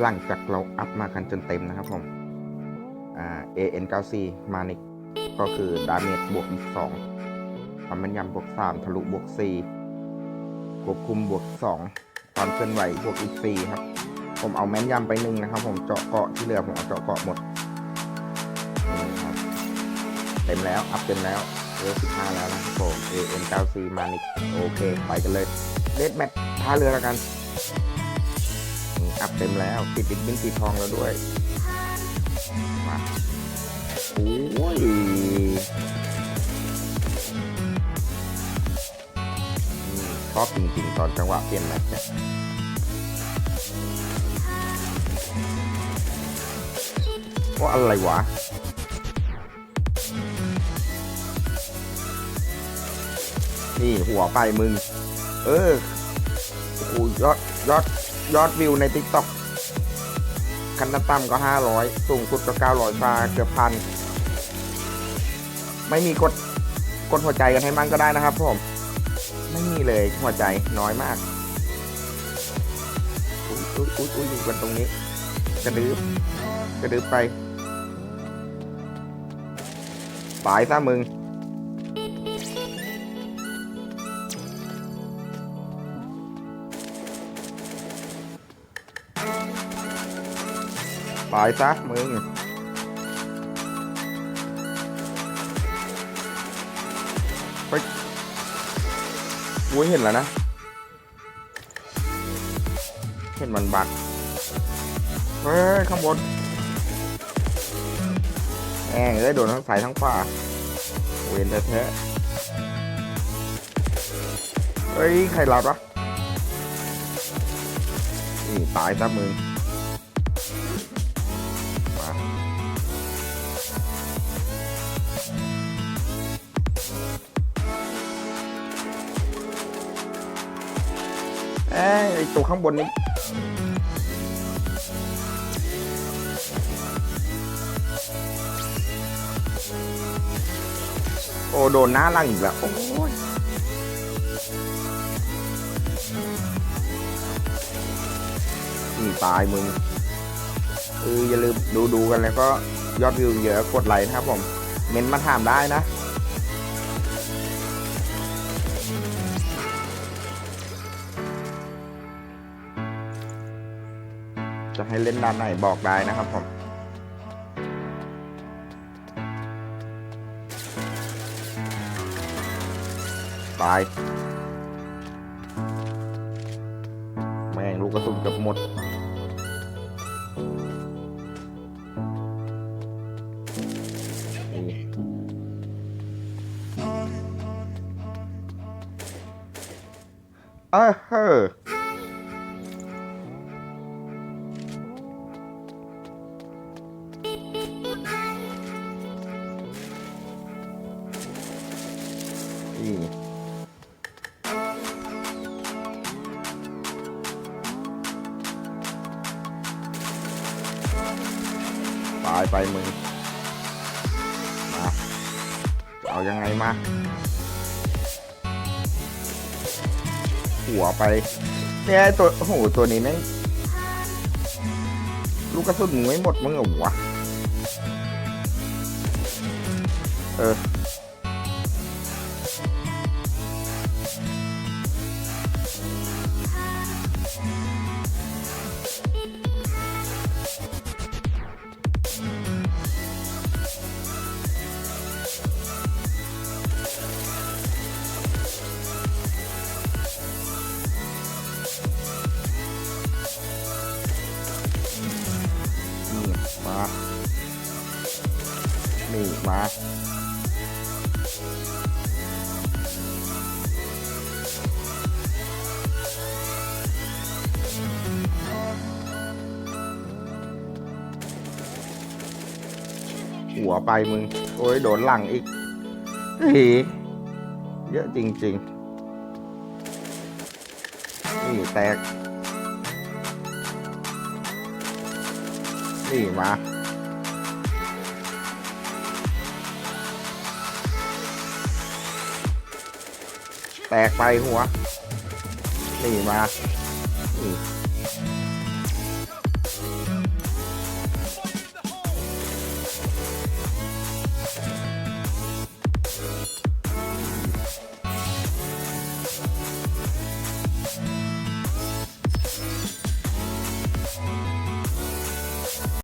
หลังจากเราอัพมากันจนเต็มนะครับผมอ่า AN94 มานิกก็คือดาเมจบวกอีก2 ความแม่นยำบวก 3 ทะลุบวก 4 ควบคุมบวก 2 ความเคลื่อนไหวบวกอีก 4 ครับ ผมเอาแม่นยำไปหนึ่งนะครับ ผมเจาะเกาะที่เหลือผมเอาเจาะเกาะหมดเต็มแล้ว อัพเต็มแล้วเรือ15 แล้วนะครับผม AN94 มานิกโอเค ไปกันเลยเลดแมทท่าเรือแล้วกัน อัพเต็มแล้วติดดิบบินตีทองแล้วด้วยมาโอ้ยอืมชอบจริงๆ ตอนจังหวะเปลี่ยนแมตช์เนี่ยว่าอะไรวะนี่หัวไปมึง เออโอ้โหยอดยอด ยอดวิวในติ๊กต็อกขั้นต่ำก็ 500 สูงสุดก็ 900ฟาเกือบพัน ไม่มีกดกดหัวใจกันให้มั่งก็ได้นะครับผม ไม่มีเลยหัวใจน้อยมากอุ้ยอุ้ยอุ้ยอุ้ยอยู่กันตรงนี้ กระดืบกระดืบไปตายซะมึง ตายซะมึงไปกูเห็นแล้วนะ เห็นมันบักเฮ้ย ข้างบนแองเอ้ยโดนทั้งสายทั้งขวาเวนแท้เฮ้ย ใครรับวะนี่ตายซะมึง เอ้ยไอตัวข้างบนนี้โอ้โดนหน้าล่างอีกแล้วโอ้ยนี่ตายมึงเอออย่าลืมดูดูกันแล้วก็ยอดวิวเยอะกดไลค์นะครับผม เม้นมาถามได้นะ จะให้เล่นด้านไหนบอกได้นะครับผมตายแม่งลูกกระสุนเกือบหมดนี่เออเฮ้อ นี่ ตายไปมึงมาจะเอายังไงมา หัวไป เนี่ยตัวโอ้โหตัวนี้แม่งลูกกระสุนไม่หมดมึงเหรอวะ เออ นี่มาหัวไปมึง โอ้ยโดนหลังอีกเฮ้ยเยอะจริง ๆ นี่แตก นี่มา แตกไปหัว นี่มานี่